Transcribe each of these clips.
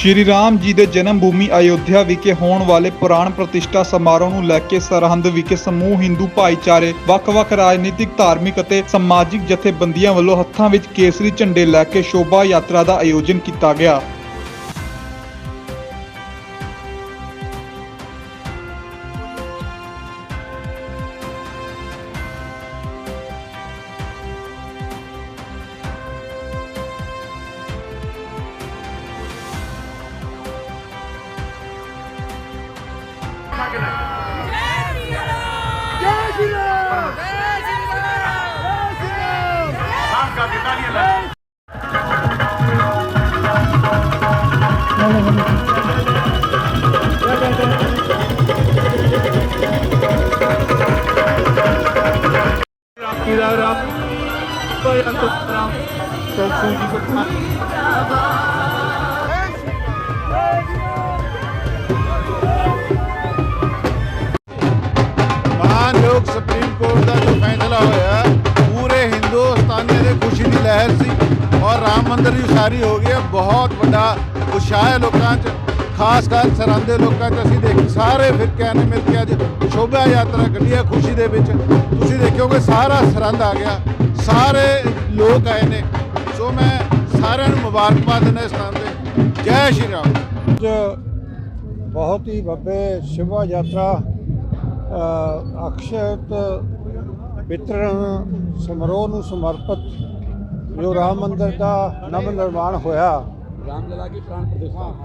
ਸ਼੍ਰੀ ਰਾਮ ਜੀ ਦੇ ਜਨਮ ਭੂਮੀ ਅਯੋਧਿਆ ਵਿਖੇ ਹੋਣ ਵਾਲੇ ਪੁਰਾਣ ਪ੍ਰਤਿਸ਼ਠਾ ਸਮਾਰੋਹ ਨੂੰ ਲੈ ਕੇ ਸਰਹੰਦ ਵਿਖੇ ਸਮੂਹ ਹਿੰਦੂ ਭਾਈਚਾਰੇ, ਵੱਖ-ਵੱਖ ਰਾਜਨੀਤਿਕ, ਧਾਰਮਿਕ ਅਤੇ ਸਮਾਜਿਕ ਜਥੇਬੰਦੀਆਂ ਵੱਲੋਂ ਹੱਥਾਂ ਵਿੱਚ ਕੇਸਰੀ ਝੰਡੇ ਲੈ ਕੇ ਸ਼ੋਭਾ ਯਾਤਰਾ ਦਾ ਆਯੋਜਨ ਕੀਤਾ ਗਿਆ। Kilarap Ito yung tutrang Sa sugi ko खा ਸੁਪਰੀਮ ਕੋਰਟ ਦਾ ਜੋ ਫੈਸਲਾ ਹੋਇਆ, ਪੂਰੇ ਹਿੰਦੁਸਤਾਨੀਆਂ ਦੇ ਖੁਸ਼ੀ ਦੀ ਲਹਿਰ ਸੀ ਔਰ ਰਾਮ ਮੰਦਿਰ ਦੀ ਉਸਾਰੀ ਹੋ ਗਈ ਹੈ। ਬਹੁਤ ਵੱਡਾ ਉਤਸ਼ਾਹ ਹੈ ਲੋਕਾਂ 'ਚ, ਖਾਸ ਕਰ ਸਰਹੰਦ ਦੇ ਲੋਕਾਂ 'ਚ। ਅਸੀਂ ਦੇਖ ਸਾਰੇ ਫਿਰਕਿਆਂ ਨੇ ਮਿਲ ਕੇ ਅੱਜ ਸ਼ੋਭਾ ਯਾਤਰਾ ਕੱਢੀ ਹੈ ਖੁਸ਼ੀ ਦੇ ਵਿੱਚ। ਤੁਸੀਂ ਦੇਖੋਗੇ ਸਾਰਾ ਸਰਹੰਦ ਆ ਗਿਆ। ਸਾਰੇ ਲੋਕ ਆਏ ਨੇ। ਸੋ ਮੈਂ ਸਾਰਿਆਂ ਨੂੰ ਮੁਬਾਰਕਬਾਦ ਦਿੰਦਾ ਇਸ ਨਾਮ ਤੇ। ਜੈ ਸ਼੍ਰੀ ਰਾਮ। ਅੱਜ ਬਹੁਤ ਹੀ ਵੱਡੇ ਸ਼ਿਵਾ ਯਾਤਰਾ ਅਕਸ਼ਤ ਵਿਤਰਣ ਸਮਾਰੋਹ ਨੂੰ ਸਮਰਪਿਤ ਜੋ ਰਾਮ ਮੰਦਰ ਦਾ ਨਵ ਨਿਰਮਾਣ ਹੋਇਆ।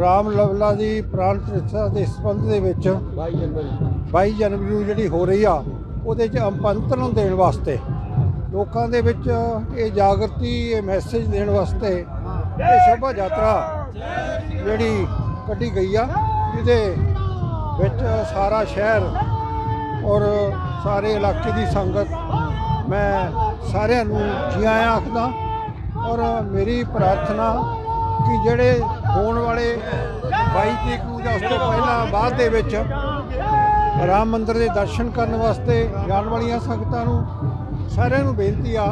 ਰਾਮ ਲਲਾ ਦੀ ਪ੍ਰਾਣ ਪ੍ਰਤਿਸ਼ਠਾ। ਦੇ ਸੰਬੰਧ ਦੇ ਵਿੱਚ 22 ਜਨਵਰੀ। ਜਨਵਰੀ ਨੂੰ ਜਿਹੜੀ ਹੋ ਰਹੀ ਆ ਉਹਦੇ 'ਚ ਅੰਪੰਤਰਨ ਦੇਣ ਵਾਸਤੇ ਲੋਕਾਂ ਦੇ ਵਿੱਚ ਇਹ ਜਾਗਰਤੀ ਇਹ ਮੈਸੇਜ ਦੇਣ ਵਾਸਤੇ ਇਹ ਸ਼ੋਭਾ ਯਾਤਰਾ ਜਿਹੜੀ ਕੱਢੀ ਗਈ ਆ ਜਿਹਦੇ ਵਿੱਚ ਸਾਰਾ ਸ਼ਹਿਰ ਔਰ ਸਾਰੇ ਇਲਾਕੇ ਦੀ ਸੰਗਤ, ਮੈਂ ਸਾਰਿਆਂ ਨੂੰ ਜੀ ਆਇਆਂ ਆਖਦਾ ਔਰ ਮੇਰੀ ਪ੍ਰਾਰਥਨਾ ਕਿ ਜਿਹੜੇ ਹੋਣ ਵਾਲੇ 22 ਤਰੀਕ ਨੂੰ ਜਾਂ ਉਸ ਤੋਂ ਪਹਿਲਾਂ ਬਾਅਦ ਦੇ ਵਿੱਚ ਰਾਮ ਮੰਦਿਰ ਦੇ ਦਰਸ਼ਨ ਕਰਨ ਵਾਸਤੇ ਜਾਣ ਵਾਲੀਆਂ ਸੰਗਤਾਂ ਨੂੰ ਸਾਰਿਆਂ ਨੂੰ ਬੇਨਤੀ ਆ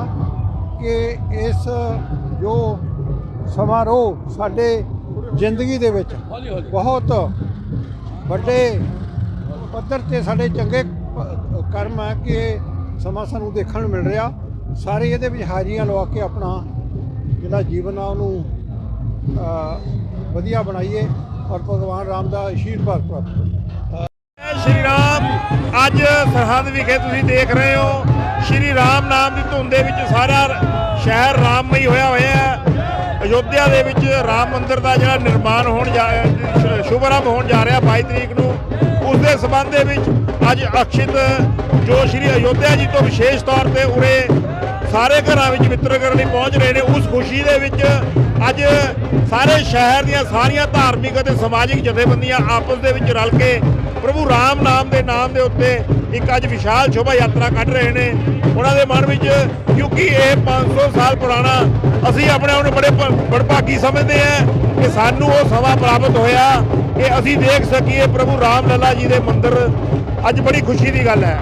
ਕਿ ਇਸ ਜੋ ਸਮਾਰੋਹ ਸਾਡੇ ਜ਼ਿੰਦਗੀ ਦੇ ਵਿੱਚ ਬਹੁਤ ਵੱਡੇ ਪੱਧਰ ਤੇ ਸਾਡੇ ਚੰਗੇ ਕਰਮ ਹੈ ਕਿ ਸਮਾਂ ਸਾਨੂੰ ਦੇਖਣ ਨੂੰ ਮਿਲ ਰਿਹਾ। ਸਾਰੇ ਇਹਦੇ ਵਿੱਚ ਹਾਜ਼ਰੀਆਂ ਲਵਾ ਕੇ ਆਪਣਾ ਜਿਹੜਾ ਜੀਵਨ ਆ ਉਹਨੂੰ ਵਧੀਆ ਬਣਾਈਏ ਔਰ ਭਗਵਾਨ ਰਾਮ ਦਾ ਆਸ਼ੀਰਵਾਦ ਪ੍ਰਾਪਤ ਕਰੀਏ। ਸ਼੍ਰੀ ਰਾਮ। ਅੱਜ ਸਰਹੰਦ ਵਿਖੇ ਤੁਸੀਂ ਦੇਖ ਰਹੇ ਹੋ, ਸ਼੍ਰੀ ਰਾਮ ਨਾਮ ਦੀ ਧੁੰਦ ਦੇ ਵਿੱਚ ਸਾਰਾ ਸ਼ਹਿਰ ਰਾਮਮਈ ਹੋਇਆ ਹੋਇਆ ਹੈ। ਅਯੋਧਿਆ ਦੇ ਵਿੱਚ ਰਾਮ ਮੰਦਿਰ ਦਾ ਜਿਹੜਾ ਨਿਰਮਾਣ ਹੋਣ ਜਾ, ਸ਼- ਸ਼ੁਭਾਰੰਭ ਹੋਣ ਜਾ ਰਿਹਾ 22 ਤਰੀਕ ਨੂੰ। ਉਸ ਦੇ ਸਬੰਧ ਦੇ ਵਿੱਚ ਅੱਜ ਅਕਸ਼ਿਤ ਜੋ ਸ਼੍ਰੀ ਅਯੋਧਿਆ ਜੀ ਤੋਂ ਵਿਸ਼ੇਸ਼ ਤੌਰ ਤੇ ਉਰੇ ਸਾਰੇ ਘਰਾਂ ਵਿੱਚ ਮਿੱਤਰ ਕਰਨ ਲਈ ਪਹੁੰਚ ਰਹੇ ਨੇ। ਉਸ ਖੁਸ਼ੀ ਦੇ ਵਿੱਚ ਅੱਜ ਸਾਰੇ ਸ਼ਹਿਰ ਦੀਆਂ ਸਾਰੀਆਂ ਧਾਰਮਿਕ ਅਤੇ ਸਮਾਜਿਕ ਜਥੇਬੰਦੀਆਂ ਆਪਸ ਦੇ ਵਿੱਚ ਰਲ ਕੇ ਪ੍ਰਭੂ ਰਾਮ ਨਾਮ ਦੇ ਨਾਮ ਦੇ ਉੱਤੇ ਇੱਕ ਅੱਜ ਵਿਸ਼ਾਲ ਸ਼ੋਭਾ ਯਾਤਰਾ ਕੱਢ ਰਹੇ ਨੇ। ਉਹਨਾਂ ਦੇ ਮਨ ਵਿੱਚ ਕਿਉਂਕਿ ਇਹ 500 ਸਾਲ ਪੁਰਾਣਾ ਅਸੀਂ ਆਪਣੇ ਆਪ ਨੂੰ ਬੜੇ ਬੜਭਾਗੀ ਸਮਝਦੇ ਹਾਂ ਕਿ ਸਾਨੂੰ ਉਹ ਸਮਾਂ ਪ੍ਰਾਪਤ ਹੋਇਆ ਕਿ ਅਸੀਂ ਦੇਖ ਸਕੀਏ ਪ੍ਰਭੂ ਰਾਮ ਲੱਲਾ ਜੀ ਦੇ ਮੰਦਿਰ ਅੱਜ ਬੜੀ ਖੁਸ਼ੀ ਦੀ ਗੱਲ ਹੈ।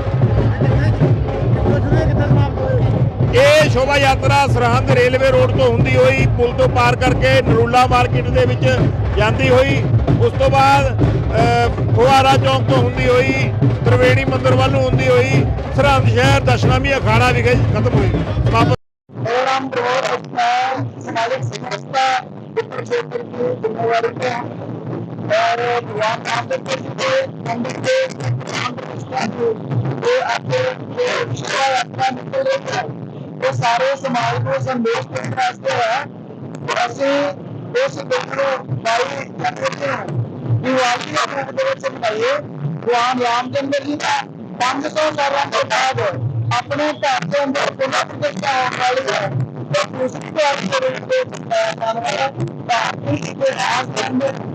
ਇਹ ਸ਼ੋਭਾ ਯਾਤਰਾ ਸਰਹੰਦ ਰੇਲਵੇ ਰੋਡ ਤੋਂ ਹੁੰਦੀ ਹੋਈ, ਪੁਲ ਤੋਂ ਪਾਰ ਕਰਕੇ ਨਰੂਲਾ ਮਾਰਕੀਟ ਦੇ ਵਿੱਚ ਜਾਂਦੀ ਹੋਈ, ਉਸ ਤੋਂ ਬਾਅਦ ਫੁਹਾਰਾ ਚੌਂਕ ਤੋਂ ਹੁੰਦੀ ਹੋਈ, ਤ੍ਰਿਵੇਣੀ ਮੰਦਿਰ ਵੱਲ ਨੂੰ ਹੁੰਦੀ ਹੋਈ, ਸਰਹੰਦ ਸ਼ਹਿਰ ਦਸ਼ਨਾਮੀ ਅਖਾੜਾ ਵਿਖੇ ਖਤਮ ਹੋਈ। हैं और भगवान रामचंद्र जी के मंदिर के प्राण प्रतिष्ठा को जो आपके जो शोभा यात्रा निकल रही है वो सारे समाज को संदेश देने वास्ते है तो ਅਸੀਂ ਉਸ ਦਿਨ ਨੂੰ 22 ਜਨਵਰੀ ਨੂੰ ਦੀਵਾਲੀ ਦੇ ਰੂਪ ਦੇ ਵਿੱਚ ਮਨਾਈਏ ਭਗਵਾਨ ਰਾਮਚੰਦਰ ਜੀ ਦਾ 500 ਸਾਲਾਂ ਤੋਂ ਬਾਅਦ ਆਪਣੇ ਘਰ ਦੇ ਅੰਦਰ ਪੁਨਰ ਪ੍ਰਤਿਸ਼ਠਾ ਹੋਣ ਵਾਲੀ ਹੈ ਤੇ ਦੂਸਰੀ ਗੱਲ ਦੇ ਰੂਪ ਦੇ ਵਿੱਚ ਮਨਾਉਣ ਵਾਲਾ ਧਾਰਮਿਕ ਇਤਿਹਾਸ ਦੇ ਅੰਦਰ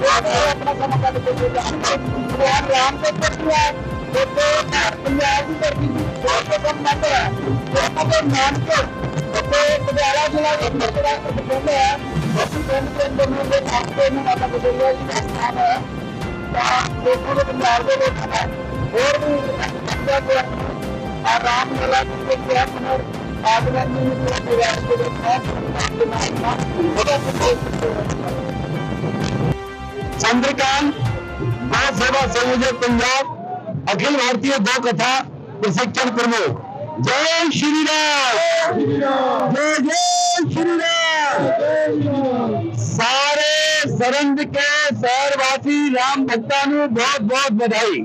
ਆਪਣਾ ਕੰਮ ਕਰ ਕੇ ਜਾ ਰਾਮ ਦੇ ਪ੍ਰਤੀ ਹੈ ਪੰਜਾਬ ਦੀ ਧਰਤੀ ਬਹੁਤ ਕੰਮ ਮੰਦਰ ਹੈ ਉਹ ਤੋਂ ਨਾਮ ਤੋਂ ਤੇ ਪਟਿਆਲਾ ਜ਼ਿਲ੍ਹਾ ਦੇ ਅੰਦਰ ਜਿਹੜਾ ਪਿੰਡ ਹੈ ਉਸ ਪਿੰਡ ਦੇ ਅੰਦਰ ਨੂੰ ਦੇ ਖਾਤੇ ਨੂੰ ਮਾਤਾ ਬਦਲਿਆ ਜੀ ਦਾ ਸਥਾਨ ਹੈ ਤਾਂ ਲੋਕਾਂ ਦੇ ਪੰਜਾਬ ਦੇ ਲੋਕ ਦਾ ਹੋਰ ਵੀ ਅੱਛਾ ਕੋਈ ਆਰਾਮ ਮਿਲਾ ਕੇ ਕਿਹਾ ਮਨਰ ਆਦਰਨ ਨੂੰ ਪੂਰਾ ਪ੍ਰਯਾਸ ਦੇ ਵਿੱਚ चंद्रकांत गौ सेवा संयोजक पंजाब, अखिल भारतीय गौ कथा प्रशिक्षण प्रमुख। जय श्री राम जय जय श्री राम सारे सरंद के शहरवासी, राम भक्ता बहुत बहुत बधाई।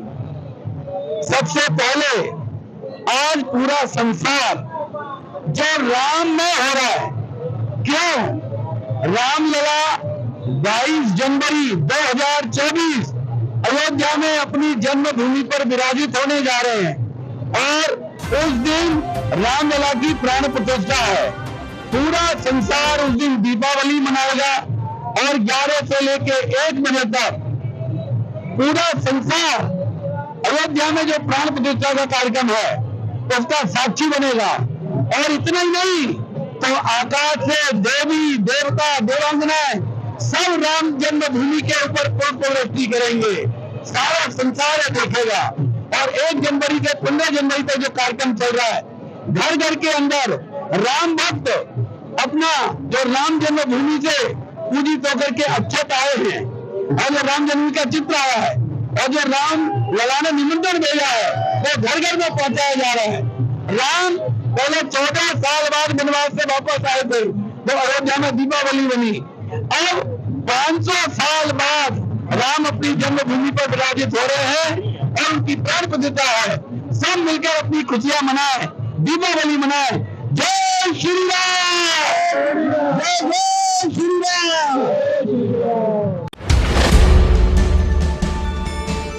सबसे पहले आज पूरा संसार जो राम में हो रहा है, क्यों? रामलला 22 जनवरी 2024 अयोध्या में अपनी जन्मभूमि पर विराजित होने जा रहे हैं और उस दिन रामलला की प्राण प्रतिष्ठा है। पूरा संसार उस दिन दीपावली मनाएगा और 11 से लेके एक बजे तक पूरा संसार अयोध्या में जो प्राण प्रतिष्ठा का कार्यक्रम है, उसका साक्षी बनेगा। और इतना ही नहीं तो आकाश से देवी, देवता, देवांगनाएँ सब राम जन्मभूमि के ऊपर रोशनी करेंगे? सारा संसार देखेगा। और एक जनवरी से पंद्रह जनवरी तक जो कार्यक्रम चल रहा है, घर घर के अंदर राम भक्त अपना जो राम जन्मभूमि से पूजित होकर के अक्षत आए हैं। और जो राम जन्म का चित्र आया है, और जो राम लला ने निमंत्रण भेजा है, वो तो घर घर में पहुँचाया जा रहा है। राम पहले चौदह साल बाद वनवास से वापस आए थे तो अयोध्या में दीपावली बनी। अब 500 साल बाद राम अपनी जन्मभूमि पर विराजित हो रहे हैं और उनकी प्राण प्रतिष्ठा है। सब मिलकर अपनी खुशियाँ मनाए, दीपावली मनाए। जय श्री राम! जय जय श्री राम!